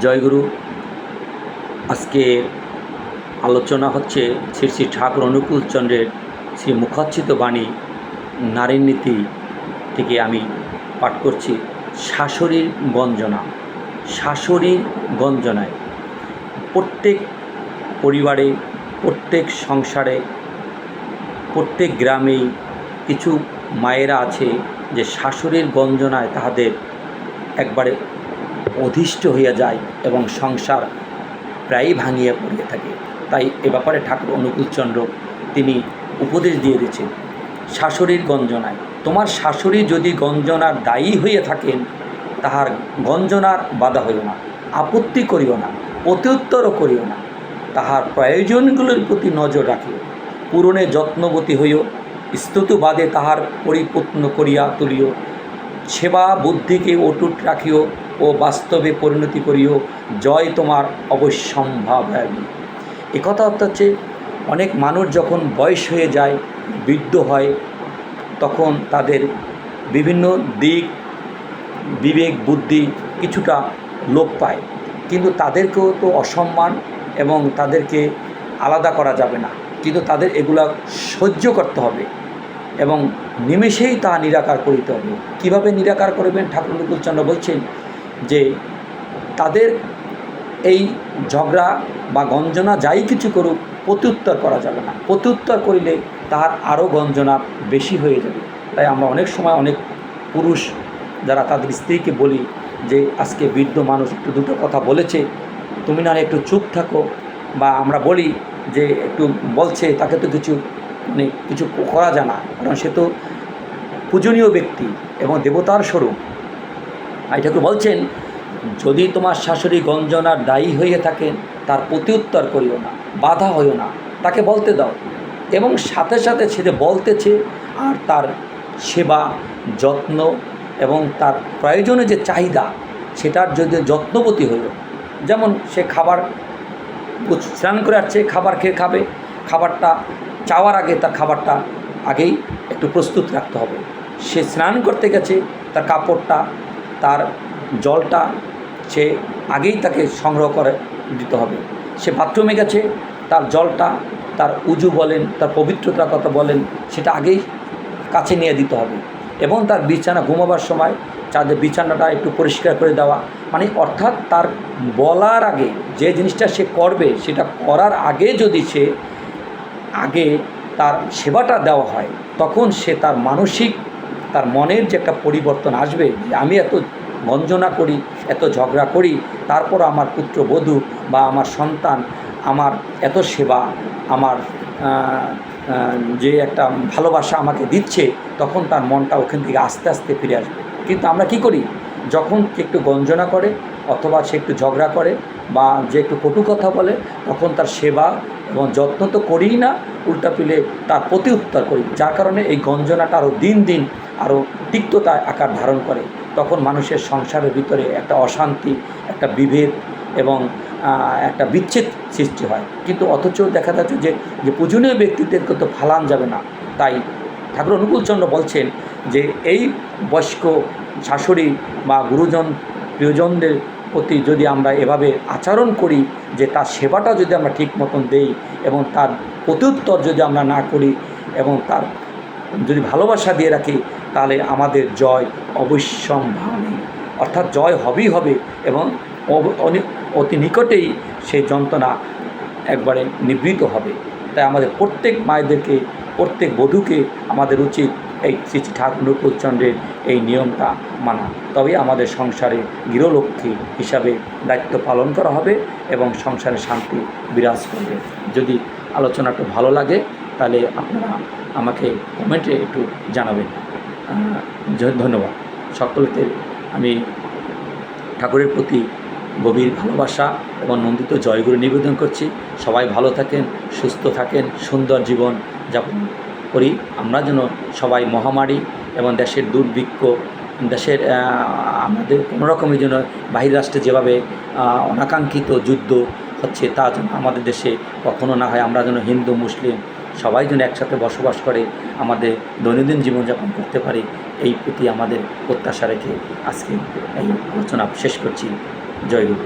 জয়গুরু আজকে আলোচনা হচ্ছে শ্রী শ্রী ঠাকুর অনুকূল চন্দ্রের শ্রী মুখাচ্ছিত বাণী, নারীর নীতি থেকে আমি পাঠ করছি শাশুড়ির গঞ্জনা শাশুড়ির গঞ্জনায় প্রত্যেক পরিবারে, প্রত্যেক সংসারে, প্রত্যেক গ্রামেই কিছু মায়েরা আছে যে শাশুড়ির গঞ্জনায় তাহাদের একবারে অধিষ্ঠ হইয়া যায় এবং সংসার প্রায়ই ভাঙিয়া পড়িয়া থাকে। তাই এ ব্যাপারে ঠাকুর অনুকূলচন্দ্র তিনি উপদেশ দিয়ে দিয়েছেন, শাশুড়ির গঞ্জনায়। তোমার শাশুড়ি যদি গঞ্জনার দায়ী হইয়া থাকেন, তাহার গঞ্জনার বাধা হইও না, আপত্তি করিও না প্রত্যুত্তরও করিও না। তাহার প্রয়োজনগুলোর প্রতি নজর রাখিও। পূরণে যত্নবতী হইও, স্তুতুবাদে তাহার পরিপূর্ণ করিয়া তুলিও। সেবা বুদ্ধিকে অটুট রাখিও ও বাস্তবে পরিণতি করিও, জয় তোমার অবশ্যম্ভাব একথা অর্থ হচ্ছে, অনেক মানুষ যখন বয়স হয়ে যায়, বৃদ্ধ হয়, তখন তাদের বিভিন্ন দিক, বিবেক, বুদ্ধি কিছুটা লোপ পায়। কিন্তু তাদেরকেও তো অসম্মান এবং তাদেরকে আলাদা করা যাবে না। কিন্তু তাদের এগুলা সহ্য করতে হবে এবং নিমেষেই তা নিরাকার করিতে হবে। কীভাবে নিরাকার করবেন? ঠাকুর অনুকূলচন্দ্র বলছেন যে তাদের এই ঝগড়া বা গঞ্জনা যাই কিছু করুক, প্রত্যুত্তর করা যাবে না। প্রত্যুত্তর করিলে তার আরও গঞ্জনা বেশি হয়ে যাবে। তাই আমরা অনেক সময় অনেক পুরুষ যারা তাদের স্ত্রীকে বলি যে, আজকে বৃদ্ধ মানুষ একটু দুটো কথা বলেছে, তুমি না একটু চুপ থাকো। বা আমরা বলি যে, একটু বলছে, তাকে তো কিছু মানে কিছু করা যায় না। কারণ সে তো পূজনীয় ব্যক্তি এবং দেবতার স্বরূপ। আর ঠাকুর বলছেন, যদি তোমার শাশুড়ি গঞ্জনার দায়ী হয়ে থাকেন, তার প্রতিউত্তর করিও না, বাধা হইও না, তাকে বলতে দাও। এবং সাথে সাথে সে বলতেছে, আর তার সেবা, যত্ন এবং তার প্রয়োজনে যে চাহিদা, সেটার যদি যত্নবতী হইও। যেমন সে খাবার স্নান করে আসছে, খাবার খেয়ে খাবে, খাবারটা চাওয়ার আগে তার খাবারটা আগেই একটু প্রস্তুত রাখতে হবে। সে স্নান করতে গেছে, তার কাপড়টা তার জলটা সে আগেই তাকে সংগ্রহ করে দিতে হবে। সে বাথরুমে গেছে, তার জলটা তার উজু বলেন, তার পবিত্রতার কথা বলেন, সেটা আগেই কাছে নিয়ে দিতে হবে। এবং তার বিছানা ঘুমাবার সময় চাঁদের বিছানাটা একটু পরিষ্কার করে দেওয়া। মানে অর্থাৎ তার বলার আগে যে জিনিসটা সে করবে, সেটা করার আগে যদি সে আগে তার সেবাটা দেওয়া হয়, তখন সে তার মানসিক তার মনের যে একটা পরিবর্তন আসবে আমি এত গঞ্জনা করি, এত ঝগড়া করি, তারপর আমার পুত্রবধূ বা আমার সন্তান, আমার এত সেবা, আমার যে একটা ভালোবাসা আমাকে দিচ্ছে, তখন তার মনটা ওখান থেকে আস্তে আস্তে ফিরে আসবে। কিন্তু আমরা কি করি? যখন একটু গঞ্জনা করে, অথবা সে একটু ঝগড়া করে বা যে একটু কটু কথা বলে, তখন তার সেবা এবং যত্ন তো করিই না, উল্টা পিলে তার প্রতি উত্তর করি। যার কারণে এই গঞ্জনাটা আরও দিন দিন আরও তিক্ততায় আকার ধারণ করে। তখন মানুষের সংসারের ভিতরে একটা অশান্তি, একটা বিভেদ এবং একটা বিচ্ছেদ সৃষ্টি হয়। কিন্তু অথচ দেখা যাচ্ছে যে যে পূজনীয় ব্যক্তিদেরকে তো ফালান যাবে না। তাই ঠাকুর অনুকূলচন্দ্র বলছেন যে, এই বয়স্ক শাশুড়ি বা গুরুজন, প্রিয়জনদের প্রতি যদি আমরা এভাবে আচরণ করি যে তার সেবাটা যদি আমরা ঠিক মতন দেই এবং তার প্রত্যুত্তর যদি আমরা না করি এবং তার যদি ভালোবাসা দিয়ে রাখি, তাহলে আমাদের জয় অবশ্যম্ভাবী। অর্থাৎ জয় হবেই হবে এবং অতি নিকটেই সেই যন্ত্রণা একবারে নিবৃত হবে। তাই আমাদের প্রত্যেক মায়েদেরকে প্রত্যেক বধূকে আমাদের উচিত এই শ্রী ঠাকুর নকুলচন্দ্রের এই নিয়মটা মানা। তবে আমাদের সংসারে গৃহলক্ষ্মী হিসাবে দায়িত্ব পালন করা হবে এবং সংসারে শান্তি বিরাজ করবে। যদি আলোচনাটা ভালো লাগে, তাহলে আপনারা আমাকে কমেন্টে একটু জানাবেন। ধন্যবাদ। সকলকে আমি ঠাকুরের প্রতি গভীর ভালোবাসা এবং নন্দিত জয়গুরু নিবেদন করছি। সবাই ভালো থাকেন, সুস্থ থাকেন, সুন্দর জীবন যাপন করি। আমরা যেন সবাই মহামারী এবং দেশের দুর্ভিক্ষ, দেশের আমাদের কোনো রকমের জন্য বাহির রাষ্ট্রে যেভাবে অনাকাঙ্ক্ষিত যুদ্ধ হচ্ছে তা যেন আমাদের দেশে কখনো না হয়। আমরা যেন হিন্দু, মুসলিম সবাই যেন একসাথে বসবাস করে, আমাদের দৈনন্দিন জীবনযাপন করতে পারি, এই প্রতি আমাদের প্রত্যাশা রেখে আজকে এই আলোচনা শেষ করছি। জয় গুরু